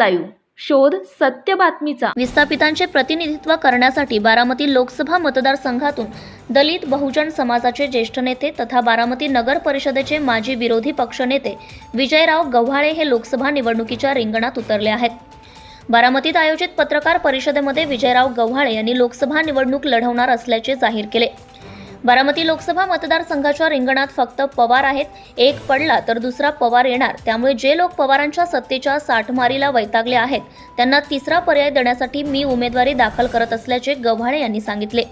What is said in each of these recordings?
Live. शोध सत्य बातमीचा. विस्थापितांचे प्रतिनिधित्व करण्यासाठी बारामती लोकसभा मतदारसंघातून दलित बहुजन समाजाचे ज्येष्ठ नेते तथा बारामती नगर परिषदेचे माजी विरोधी पक्षनेते विजयराव गव्हाळे हे लोकसभा निवडणुकीच्या रिंगणात उतरले आहेत. बारामतीत आयोजित पत्रकार परिषदेमध्ये विजयराव गव्हाळे यांनी लोकसभा निवडणूक लढवणार असल्याचे जाहीर केले. बारामती लोकसभा मतदारसंघाच्या रिंगणात फक्त पवार आहेत. एक पडला तर दुसरा पवार येणार. त्यामुळे जे लोक पवारांच्या सत्तेच्या साठमारीला वैतागले आहेत त्यांना तिसरा पर्याय देण्यासाठी मी उमेदवारी दाखल करत असल्याचे गव्हाळे यांनी सांगितले.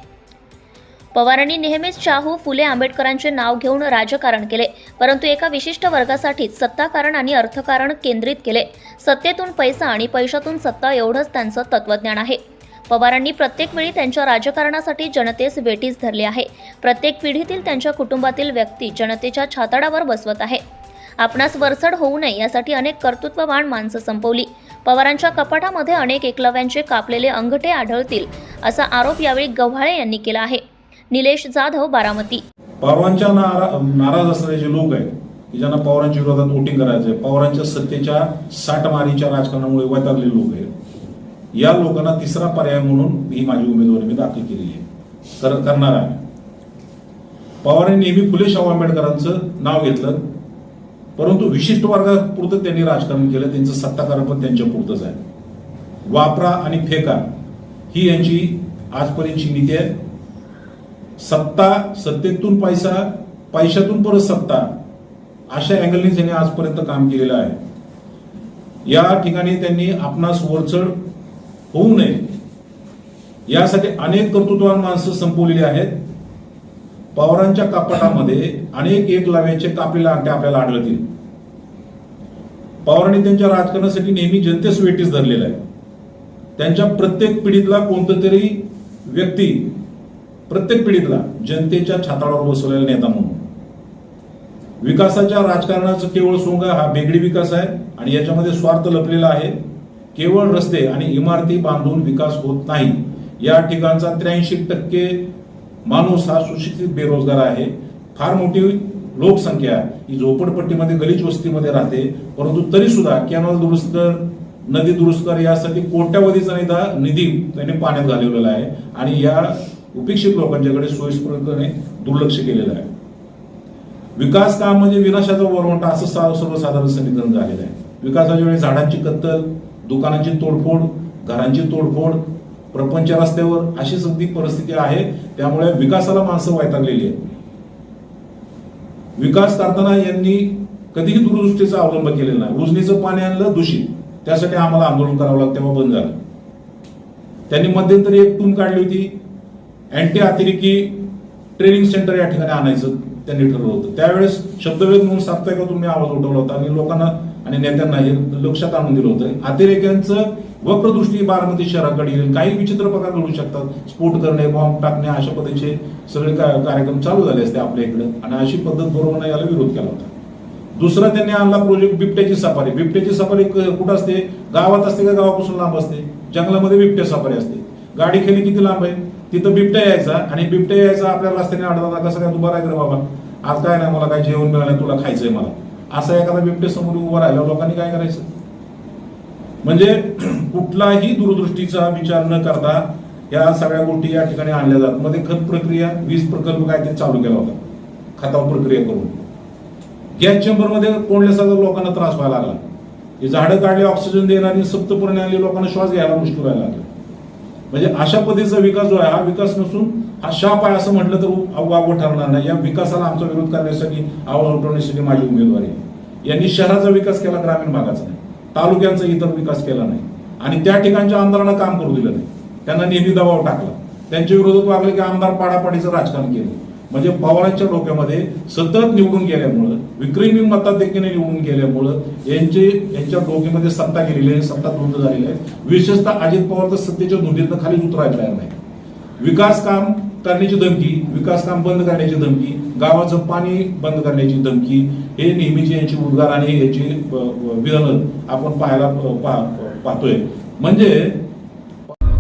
पवारांनी नेहमीच शाहू फुले आंबेडकरांचे नाव घेऊन राजकारण केले परंतु एका विशिष्ट वर्गासाठीच सत्ताकारण आणि अर्थकारण केंद्रित केले. सत्तेतून पैसा आणि पैशातून सत्ता एवढंच त्यांचं तत्वज्ञान आहे. पवारांनी प्रत्येक वेळी त्यांच्या राजकारणासाठी जनतेस वेटीस धरले आहे. प्रत्येक पिढीतील त्यांच्या कुटुंबातील व्यक्ती जनतेच्या छाताडावर बसवत आहे. आपणास वरचढ होऊ नये यासाठी अनेक कर्तृत्ववान माणसं संपवली. पवारांच्या कपाटामध्ये अनेक एकलव्यांचे कापलेले अंगठे आढळतील असा आरोप यावेळी गव्हाळे यांनी केला आहे. निलेश जाधव बारामती. पवारांच्या नाराज असणारे जे लोक आहेत की ज्यांना पवारांच्या विरोधात वोटिंग करायचंय पवारांच्या सत्तेच्या साठमारीच्या राजकारणामुळे वैतागले लोक आहेत या लोकांना तिसरा पर्याय म्हणून ही माझी उमेदवारी मी दाखल केलेली आहे. कर करणार आहे. पवारांनी नेहमी फुले शाहू आंबेडकरांचं नाव घेतलं. परंतु विशिष्ट वर्गापुरतं त्यांनी राजकारण केलं. त्यांचं सत्ताकारण पण त्यांच्या पुरतंच आहे. वापरा आणि फेका ही यांची आजपर्यंतची नीती आहे. सत्ता सत्तेतून पैसा पैशातून परत सत्ता अशा अँगलने त्यांनी आजपर्यंत काम केलेलं आहे. या ठिकाणी त्यांनी आपणास वरचढ होऊ नये. यासाठी अनेक कर्तृत्वान माणसं संपवलेली आहेत. पवारांच्या कापटामध्ये अनेक एक लाव्याचे कापलेले अंगठे आपल्याला आढळतील. पवारांनी त्यांच्या राजकारणासाठी नेहमी जनतेस वेटीस धरलेलं आहे. त्यांच्या प्रत्येक पिढीतला कोणतं तरी व्यक्ती प्रत्येक पिढीतला जनतेच्या छातावर बसवलेला नेता म्हणून. विकासाच्या राजकारणाचं केवळ सोंग हा बेगडी विकास आहे आणि याच्यामध्ये स्वार्थ लपलेला आहे. केवळ रस्ते आणि इमारती बांधून विकास होत नाही. या ठिकाणचा त्र्याऐंशी टक्के माणूस हा सुशिक्षित बेरोजगार आहे. फार मोठी लोकसंख्या ही झोपडपट्टीमध्ये गलीच वस्तीमध्ये राहते. परंतु तरी सुद्धा कॅनॉल दुरुस्त नदी दुरुस्त कर यासाठी कोट्यावधीचा निधा निधी त्यांनी पाण्यात घालवलेला आहे आणि या उपेक्षित लोकांच्याकडे सोयीस्करपणे दुर्लक्ष केलेलं आहे. विकास काम म्हणजे विनाशाचा वरवंटा असं सर्वसाधारण समीकरण झालेलं आहे. विकासाच्या वेळी झाडांची कत्तल दुकानांची तोडफोड घरांची तोडफोड प्रपंच रस्त्यावर अशी सगळी परिस्थिती आहे. त्यामुळे विकासाला माणसं वैतागलेली आहेत. विकास करताना यांनी कधीही दूरदृष्टीचा अवलंब केलेला नाही. उजनीचं पाणी आणलं दूषित. त्यासाठी आम्हाला आंदोलन करावं लागतं तेव्हा बंद झालं. त्यांनी मध्यंतरी एक टूम काढली होती. अँटी अतिरेकी ट्रेनिंग सेंटर या ठिकाणी आणायचं. त्यांनी ठरवलं होतं. त्यावेळेस शब्दवेध म्हणून साप्ताहिकातून आवाज उठवला होता. आणि लोकांना आणि नेत्यांना हे लक्षात आणून दिलं होतं. अतिरेक्यांचं वक्रदृष्टी बारामती शहराकडे येईल. काही विचित्र प्रकार घडू शकतात. स्फोट करणे बॉम्ब टाकणे अशा पद्धतीचे सगळे कार्यक्रम चालू झाले असते आपल्या इकडे. आणि अशी पद्धत बरोबर याला विरोध केला होता. दुसरा त्यांनी आणला प्रोजेक्ट बिबट्याची सफारी. बिबट्याची सफारी कुठं असते? गावात असते का गावापासून लांब असते? जंगलामध्ये बिबट्या सफारी असते. गाडी खेळी किती लांब आहे? तिथं बिबट्या यायचा आणि बिबट्या यायचा आपल्या रस्त्याने अडवता कसं काय तू बरं आहे बाबा. आज काय नाही मला काय जेवण मिळालं तुला खायचंय मला. असा एखादा बिबट्या समोर उभं राहिला लोकांनी काय करायचं? म्हणजे कुठलाही दूरदृष्टीचा विचार न करता या सगळ्या गोष्टी या ठिकाणी आणल्या जातात मध्ये खत प्रक्रिया वीज प्रकल्प काय ते चालू केला होता. खतावर प्रक्रिया करून. गॅस चेंबरमध्ये कोंडल्यासारखं लोकांना त्रास व्हायला लागला. हे झाडं काढले ऑक्सिजन देणारी सप्तपर्णी आली लोकांना श्वास घ्यायला मुश्किल व्हायला लागला. म्हणजे अशा पद्धतीचा विकास जो आहे हा विकास नसून हा शाप आहे असं म्हटलं तर वागवं ठरणार नाही. या विकासाला आमचा विरोध करण्यासाठी आवाज उठवण्यासाठी माझी उमेदवारी आहे. यांनी शहराचा विकास केला ग्रामीण भागाचा नाही. तालुक्यांचा इतर विकास केला नाही. आणि त्या ठिकाणच्या आमदारांना काम करू दिलं नाही. त्यांना नेहमी दबाव टाकला. त्यांच्या विरोधात वागले की आमदार पाडापाडीचं राजकारण केलं. म्हणजे पवारांच्या डोक्यामध्ये सतत निवडून गेल्यामुळं विक्रमी मताधिक्याने निवडून गेल्यामुळं यांचे यांच्या डोक्यामध्ये सत्ता गेलेली आहे सत्ता द्वंद झालेली आहे. विशेषतः अजित पवार तर सत्तेच्या धुंदीतनं खाली उतरायला तयार नाही. विकास काम करण्याची धमकी विकास काम बंद करण्याची धमकी गावाचं पाणी बंद करण्याची धमकी हे नेहमीचे यांची उद्गार आणि याची विधानं आपण पाहायला पा- पाहतोय. म्हणजे